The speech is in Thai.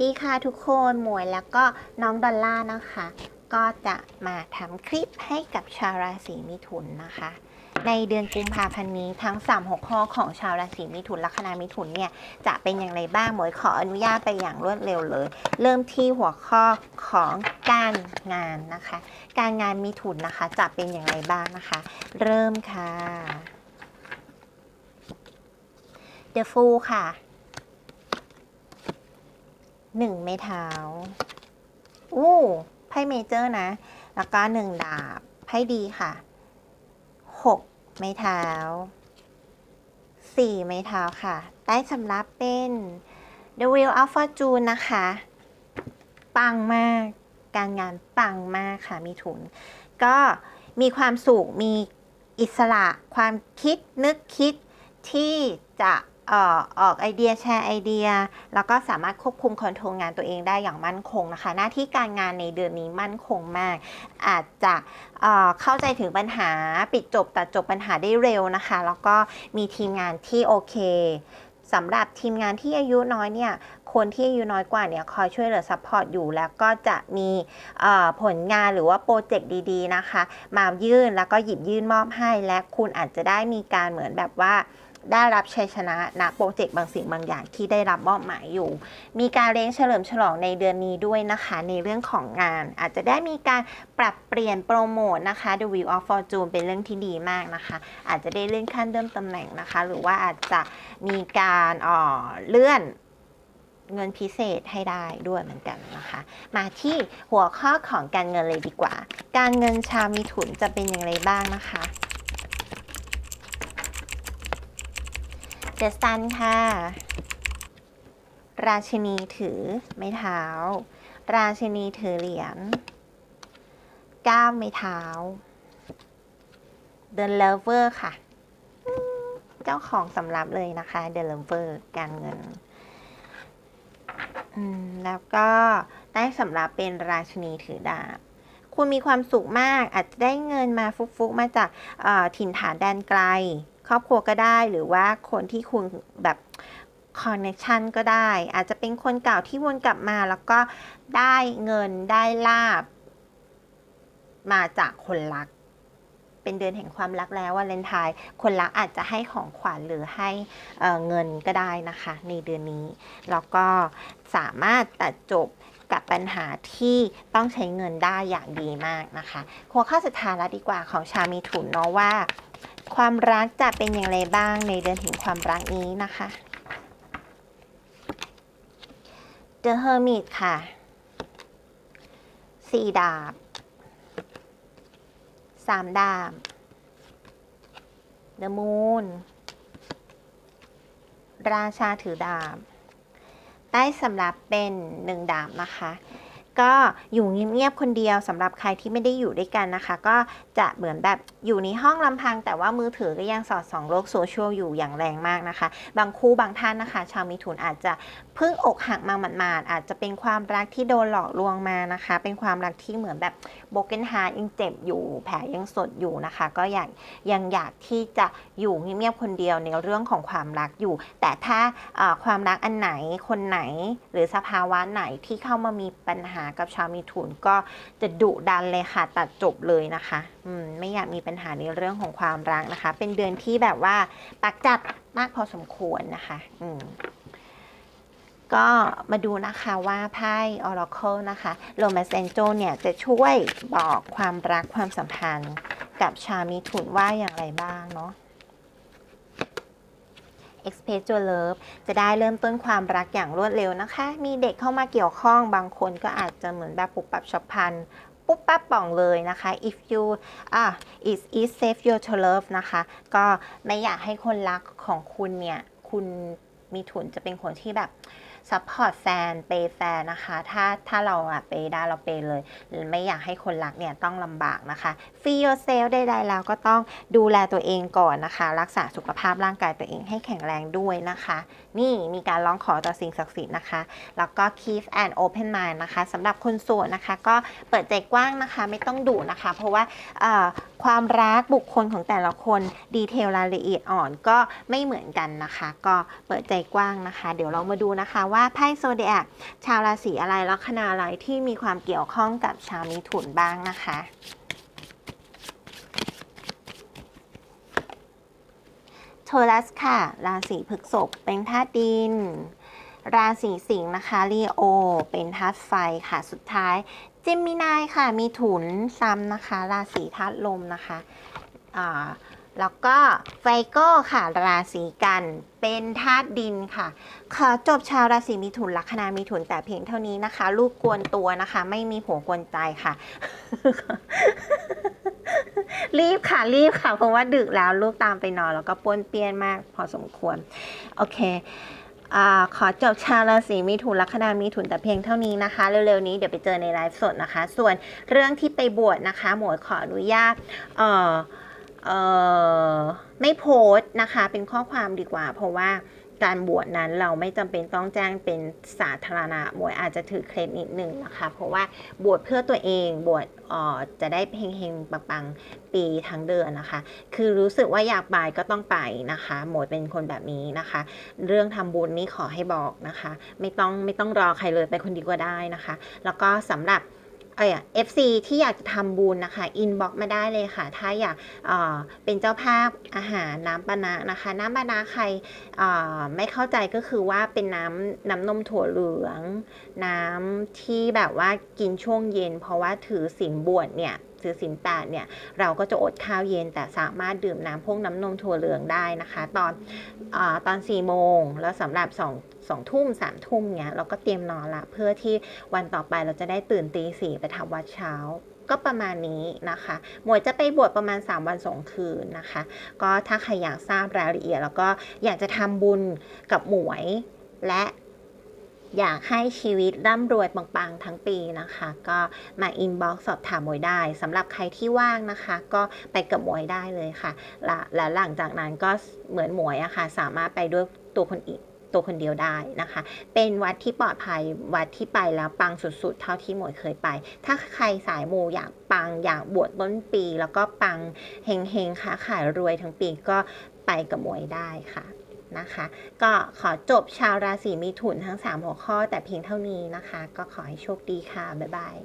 ดีค่ะทุกคนหมวยแล้วก็น้องดอลล่านะคะ ก็จะมาทำคลิปให้กับชาวราศีมิถุนนะคะ ในเดือนกุมภาพันธ์นี้ทั้ง 3 6 ข้อของชาวราศีมิถุนลัคนามิถุนเนี่ยจะเป็นอย่างไรบ้างหมวยขออนุญาตไปอย่างรวดเร็วเลย เริ่มที่หัวข้อของการงานนะคะ การงานมิถุนนะคะจะเป็นอย่างไรบ้างนะคะ เริ่มค่ะ The Fool ค่ะ หนึ่งไม้เท้าอู้ไพ่เมเจอร์นะ แล้วก็หนึ่งดาบไพ่ดีค่ะหกไม้เท้าสี่ไม้เท้าค่ะ ได้สำรับเป็น The Wheel of Fortune นะคะ ปังมาก การงานปังมากค่ะ มีถุน ก็มีความสุข มีอิสระ ความคิดนึกคิดที่จะ ออออกไอเดียแชร์ไอเดีย แล้วก็สามารถควบคุมคอนโทรลงานตัวเองได้อย่างมั่นคงนะคะ หน้าที่การงานในเดือนนี้มั่นคงมาก อาจจะเเข้าใจถึงปัญหาปิดจบตัดจบปัญหาได้เร็วนะคะ แล้วก็มีทีมงานที่โอเคสำหรับทีมงานที่อายุน้อยเนี่ย คนที่อายุน้อยกว่าเนี่ยคอยช่วยเหลือซัพพอร์ตอยู่แล้วก็จะมีผลงานหรือว่าโปรเจกต์ดีๆนะคะ มายื่นแล้วก็หยิบยื่นมอบให้และคุณอาจจะได้มีการเหมือนแบบว่า ได้รับชัยชนะณโปรเจกต์บางสิ่งบางอย่างที่ได้รับมอบหมายอยู่ มีการเลี้ยงเฉลิมฉลองในเดือนนี้ด้วยนะคะ ในเรื่องของงาน อาจจะได้มีการปรับเปลี่ยนโปรโมทนะคะ The Wheel of Fortune เป็นเรื่องที่ดีมากนะคะ อาจจะได้เลื่อนขั้นเดิมตำแหน่งนะคะ หรือว่าอาจจะมีการเอ่อเลื่อนเงินพิเศษให้ได้ด้วยเหมือนกันนะคะ มาที่หัวข้อของการเงินเลยดีกว่า การเงินชาวมิถุนจะเป็นอย่างไรบ้างนะคะ เดอะซันค่ะ ราชินีถือไม้เท้า ราชินีถือเหรียญก้าวไม้เท้า The Lover ค่ะ เจ้าของสำรับเลยนะคะ The Lover การเงิน แล้วก็ได้สำรับเป็นราชินีถือดาบคุณมีความสุขมากอาจจะได้เงินมาฟุกๆมาจากถิ่นฐานแดนไกล ครอบครัวก็ได้ หรือว่าคนที่คุณแบบคอนเนคชันก็ได้ อาจจะเป็นคนเก่าที่วนกลับมาแล้วก็ได้เงินได้ลาบ มาจากคนรัก เป็นเดือนแห่งความรักแล้ววาเลนไทน์คนรักอาจจะให้ของขวัญหรือให้เอ่อเงินก็ได้นะคะ ในเดือนนี้ แล้วก็สามารถตัดจบกับปัญหาที่ต้องใช้เงินได้อย่างดีมากนะคะหัวข้อสุดท้ายแล้วดีกว่าของชาวมีถุนเนาะว่า ความรักจะเป็นอย่างไรบ้างในเดือนแห่งความรักนี้นะคะ The Hermit ค่ะสี่ดาบสามดาบ The Moon ราชาถือดาบได้สำหรับเป็นหนึ่งดาบนะคะ ก็อยู่เงียบๆคนเดียวสำหรับใครที่ไม่ได้อยู่ด้วยกันนะคะ ก็จะเหมือนแบบอยู่ในห้องลำพัง แต่ว่ามือถือก็ยังสอดส่องโลกโซเชียลอยู่อย่างแรงมากนะคะ บางคู่บางท่านนะคะ ชาวมิถุนอาจจะเพิ่งอกหักมาหมาดๆอาจจะเป็นความรักที่โดนหลอกลวงมานะคะ เป็นความรักที่เหมือนแบบโบเกนฮาร์ยังเจ็บอยู่แผลยังสดอยู่นะคะ ก็อยากยังอยากที่จะอยู่เงียบๆคนเดียวในเรื่องของความรักอยู่ แต่ถ้าความรักอันไหนคนไหนหรือสภาวะไหนที่เข้ามามีปัญหากับชาวมิถุนก็จะดุดันเลยค่ะ ตัดจบเลยนะคะอืมไม่อยากมีปัญหาในเรื่องของความรักนะคะ เป็นเดือนที่แบบว่าปักจัดมากพอสมควรนะคะอืมก็มาดูนะคะว่าไพ่ Oracle นะคะ Romance Angel เนี่ยจะช่วยบอกความรักความสัมพันธ์กับชาวมิถุนว่าอย่างไรบ้างเนาะ Express Your Love จะได้เริ่มต้นความรักอย่างรวดเร็วนะคะ มีเด็กเข้ามาเกี่ยวข้องบางคนก็อาจจะเหมือนแบบปุบปับฉับพลันปุ๊บปั๊บป่องเลยนะคะ if you อะ is is safe your to love นะคะ ก็ไม่อยากให้คนรักของคุณเนี่ย คุณ มีทุนจะเป็นคนที่แบบซัพพอร์ตแฟนเปย์แฟนนะคะ ถ้าถ้าเราอะเปย์ได้เราเปย์เลย ไม่อยากให้คนรักเนี่ยต้องลำบากนะคะ free yourself ได้แล้วก็ต้องดูแลตัวเองก่อนนะคะ รักษาสุขภาพร่างกายตัวเองให้แข็งแรงด้วยนะคะ นี่มีการร้องขอต่อสิ่งศักดิ์สิทธิ์นะคะ แล้วก็ keep an open mind นะคะสำหรับคนโสดนะคะ ก็เปิดใจกว้างนะคะ ไม่ต้องดุนะคะ เพราะว่าเอ่อ ความรักบุคคลของแต่ละคนดีเทลรายละเอียดอ่อนก็ไม่เหมือนกันนะคะ ก็เปิดใจกว้างนะคะ เดี๋ยวเรามาดูนะคะว่าไพ่โซเดียกชาวราศีอะไรลัคนาอะไรที่มีความเกี่ยวข้องกับชาวมิถุนบ้างนะคะโทรัสค่ะ ราศีพฤษภเป็นธาตุดิน ราศีสิงห์นะคะลีโอ เป็นธาตุไฟค่ะ สุดท้าย เจมินายค่ะ มีถุนซ้ำนะคะ ราศีธาตุลมนะคะอ่าแล้วก็ไฟโก้ค่ะราศีกันเป็นธาตุดินค่ะ ขอจบชาวราศีมิถุนลัคนามิถุนแต่เพียงเท่านี้นะคะ ลูกกวนตัวนะคะ ไม่มีหัวกวนใจค่ะ รีบค่ะรีบค่ะ เพราะว่าดึกแล้วลูกตามไปนอน แล้วก็ป้วนเปี้ยนมาก พอสมควร โอเค อขอจบชาวราศีมิถุนลัคนามิถุนแต่เพียงเท่านี้นะคะ เร็วๆนี้เดี๋ยวไปเจอในไลฟ์สดนะคะ ส่วนเรื่องที่ไปบวชนะคะ หมวยขออนุญาตเอ่อเอ่อไม่โพสต์นะคะ เป็นข้อความดีกว่าเพราะว่า การบวชนั้นเราไม่จำเป็นต้องแจ้งเป็นสาธารณะหมวยอาจจะถือเคล็ดนิดนึงนะคะ เพราะว่าบวชเพื่อตัวเองบวชออจะได้เฮงๆปังๆปีทั้งเดือนนะคะ คือรู้สึกว่าอยากไปก็ต้องไปนะคะหมวยเป็นคนแบบนี้นะคะ เรื่องทำบุญนี่ขอให้บอกนะคะ ไม่ต้องไม่ต้องรอใครเลยไปคนเดียวก็ได้นะคะ แล้วก็สำหรับ เออ FC ที่อยากจะทำบุญนะคะ อินบ็อกมาได้เลยค่ะ ถ้าอยากเอ่อเป็นเจ้าภาพอาหารน้ำปานะนะคะ น้ำปานะใครเอ่อไม่เข้าใจก็คือว่าเป็นน้ำน้ำนมถั่วเหลือง น้ำที่แบบว่ากินช่วงเย็น เพราะว่าถือศีลบวชเนี่ย ถือศีลแปดเนี่ยเราก็จะอดข้าวเย็นแต่สามารถดื่มน้ำพวกน้ำนมถั่วเหลืองได้นะคะ ตอนอตอน4ี่โมงแล้วสำหรับ2สองทุ่มสามทุ่มเนี่ยเราก็เตรียมนอนละเพื่อที่วันต่อไปเราจะได้ตื่นตีสี่ไปทำวัดเช้าก็ประมาณนี้นะคะ หมวยจะไปบวชประมาณ 3 วัน 2 คืนนะคะ ก็ถ้าใครอยากทราบรายละเอียด แล้วก็อยากจะทำบุญกับหมวยและ อยากให้ชีวิตร่ำรวยปังๆทั้งปีนะคะ ก็มาอินบ็อกซ์สอบถามหมวยได้สำหรับใครที่ว่างนะคะ ก็ไปกับหมวยได้เลยค่ะ และแล้วหลังจากนั้นก็เหมือนหมวยอะค่ะ สามารถไปด้วยตัวคนอีกตัวคนเดียวได้นะคะ เป็นวัดที่ปลอดภัยวัดที่ไปแล้วปังสุดๆ เท่าที่หมวยเคยไป ถ้าใครสายมูอยากปังอยากบวชต้นปี แล้วก็ปังเฮงๆค้าขายรวยทั้งปีก็ไปกับหมวยได้ค่ะ นะคะ ก็ขอจบชาวราศีมิถุนทั้ง 3 หัวข้อแต่เพียงเท่านี้นะคะ ก็ขอให้โชคดีค่ะ บ๊ายบาย